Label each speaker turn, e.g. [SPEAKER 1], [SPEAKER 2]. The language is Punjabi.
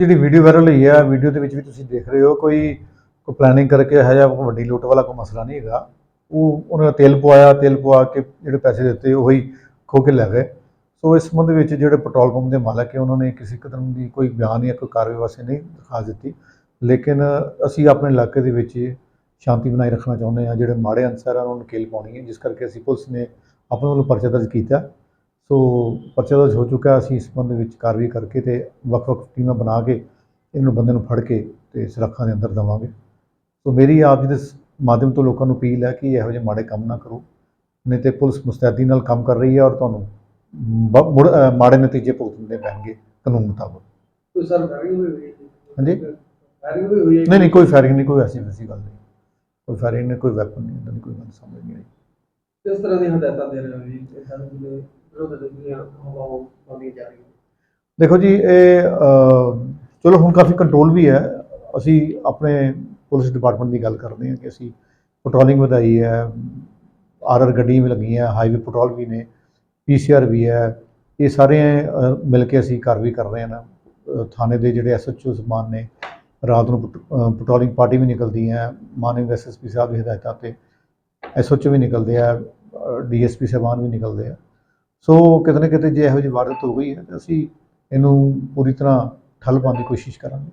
[SPEAKER 1] ਜਿਹੜੀ ਵੀਡੀਓ ਵਾਇਰਲ ਹੋਈ ਹੈ ਵੀਡੀਓ ਦੇ ਵਿੱਚ ਵੀ ਤੁਸੀਂ ਦੇਖ ਰਹੇ ਹੋ, ਕੋਈ ਕੋਈ ਪਲੈਨਿੰਗ ਕਰਕੇ ਇਹੋ ਜਿਹਾ ਕੋਈ ਵੱਡੀ ਲੁੱਟ ਵਾਲਾ ਕੋਈ ਮਸਲਾ ਨਹੀਂ ਹੈਗਾ। ਉਹ, ਉਹਨਾਂ ਦਾ ਤੇਲ ਪਵਾਇਆ, ਤੇਲ ਪਵਾ ਕੇ ਜਿਹੜੇ ਪੈਸੇ ਦਿੱਤੇ, ਉਹੀ ਖੋ ਕੇ ਲੈ ਗਏ। ਸੋ ਇਸ ਸੰਬੰਧ ਵਿੱਚ ਜਿਹੜੇ ਪੈਟਰੋਲ ਪੰਪ ਦੇ ਮਾਲਕ ਹੈ, ਉਹਨਾਂ ਨੇ ਕਿਸੇ ਕਿਸਮ ਦੀ ਕੋਈ ਬਿਆਨ ਜਾਂ ਕੋਈ ਕਾਰਵਾਈ ਵਾਸਤੇ ਨਹੀਂ ਦਿਖਾ ਦਿੱਤੀ। ਲੇਕਿਨ ਅਸੀਂ ਆਪਣੇ ਇਲਾਕੇ ਦੇ ਵਿੱਚ ਸ਼ਾਂਤੀ ਬਣਾਈ ਰੱਖਣਾ ਚਾਹੁੰਦੇ ਹਾਂ। ਜਿਹੜੇ ਮਾੜੇ ਅਨਸਰ ਆ ਉਹਨਾਂ ਨੂੰ ਨਕੇਲ ਪਾਉਣੀ ਹੈ, ਜਿਸ ਕਰਕੇ ਅਸੀਂ ਪੁਲਿਸ ਨੇ ਆਪਣੇ ਵੱਲੋਂ ਪਰਚਾ ਦਰਜ ਕੀਤਾ। ਸੋ ਪਰਚਾ ਦਰਜ ਹੋ ਚੁੱਕਾ ਅਸੀਂ ਇਸ ਸੰਬੰਧ ਵਿੱਚ ਕਾਰਵਾਈ ਕਰਕੇ ਤੇ ਵੱਖ-ਵੱਖ ਟੀਮਾਂ ਬਣਾ ਕੇ ਇਹਨੂੰ ਬੰਦੇ ਨੂੰ ਫੜ ਕੇ ਤੇ ਸੁਰੱਖਿਆ ਦੇ ਅੰਦਰ ਦੇਵਾਂਗੇ। ਸੋ ਮੇਰੀ ਆਪ ਜੀ ਦੇ ਮਾਧਿਅਮ ਤੋਂ ਲੋਕਾਂ ਨੂੰ ਅਪੀਲ ਹੈ ਕਿ ਇਹੋ ਜਿਹੇ ਮਾੜੇ ਕੰਮ ਨਾ ਕਰੋ। ਨਹੀਂ ਤੇ ਪੁਲਿਸ ਮੁਸਤੈਦੀ ਨਾਲ ਕੰਮ ਕਰ ਰਹੀ ਹੈ ਔਰ ਤੁਹਾਨੂੰ ਮੁੜ ਨਤੀਜੇ ਭੁਗਤਣੇ ਪੈਣਗੇ ਕਾਨੂੰਨ ਮੁਤਾਬਕ।
[SPEAKER 2] ਕੋਈ ਸਰ ਫਾਇਰਿੰਗ ਹੋਈ
[SPEAKER 1] ਹਾਂਜੀ?
[SPEAKER 2] ਫਾਇਰਿੰਗ ਵੀ ਹੋਈ ਹੈ
[SPEAKER 1] ਨਹੀਂ ਨਹੀਂ ਕੋਈ ਫਾਇਰਿੰਗ ਨਹੀਂ ਕੋਈ ਐਸੀ ਵੈਸੀ ਗੱਲ ਨਹੀਂ। ਕੋਈ ਫਾਇਰਿੰਗ ਨਹੀਂ ਕੋਈ ਵੈਪਨ ਨਹੀਂ ਕੋਈ ਗੱਲ ਸਮਝ ਨਹੀਂ ਆਈ।
[SPEAKER 2] ਕਿਸ ਤਰ੍ਹਾਂ ਦੀ ਹਦਾਇਤਾਂ ਦੇ ਰਹੇ ਹੋ ਜੀ? ਵਿਰੋਧ ਦੀਆਂ ਹਵਾਵਾਂ ਪਾਉਂਦੀਆਂ ਜਾ ਰਹੀਆਂ
[SPEAKER 1] ਦੇਖੋ ਜੀ, ਇਹ ਚਲੋ ਹੁਣ ਕਾਫੀ ਕੰਟਰੋਲ ਵੀ ਹੈ। ਅਸੀਂ ਆਪਣੇ ਪੁਲਿਸ ਡਿਪਾਰਟਮੈਂਟ ਦੀ ਗੱਲ ਕਰਦੇ ਹਾਂ ਕਿ ਅਸੀਂ ਪੈਟਰੋਲਿੰਗ ਵਧਾਈ ਹੈ ਆਰ ਆਰ ਗੱਡੀਆਂ ਵੀ ਲੱਗੀਆਂ ਹਾਈਵੇ ਪੈਟਰੋਲ ਵੀ ਨੇ ਪੀਸੀਆਰ ਵੀ ਹੈ। ਇਹ ਸਾਰੇ ਮਿਲ ਕੇ ਅਸੀਂ ਕਾਰਵਾਈ ਕਰ ਰਹੇ ਹਾਂ ਨਾ। ਥਾਣੇ ਦੇ ਜਿਹੜੇ ਐਸਐਚਓ ਸਮਾਨ ਨੇ, ਰਾਤ ਨੂੰ ਪੈਟ- ਪੈਟਰੋਲਿੰਗ ਪਾਰਟੀ ਵੀ ਨਿਕਲਦੀ ਹੈ। ਮਾਨਯੋਗ ਐਸਐਸਪੀ ਸਾਹਿਬ ਦੀ ਹਦਾਇਤਾਂ ਤੇ ਐਸਐਚਓ ਵੀ ਨਿਕਲਦੇ ਆ ਡੀਐਸਪੀ ਸਾਹਿਬਾਨ ਵੀ ਨਿਕਲਦੇ ਆ। ਸੋ ਕਿਤੇ ਨਾ ਕਿਤੇ ਜੇ ਇਹੋ ਜਿਹੀ ਵਾਰਦਾਤ ਹੋ ਗਈ ਹੈ ਤਾਂ ਅਸੀਂ ਇਹਨੂੰ ਪੂਰੀ ਤਰ੍ਹਾਂ ਠੱਲ ਪਾਉਣ ਦੀ ਕੋਸ਼ਿਸ਼ ਕਰਾਂਗੇ।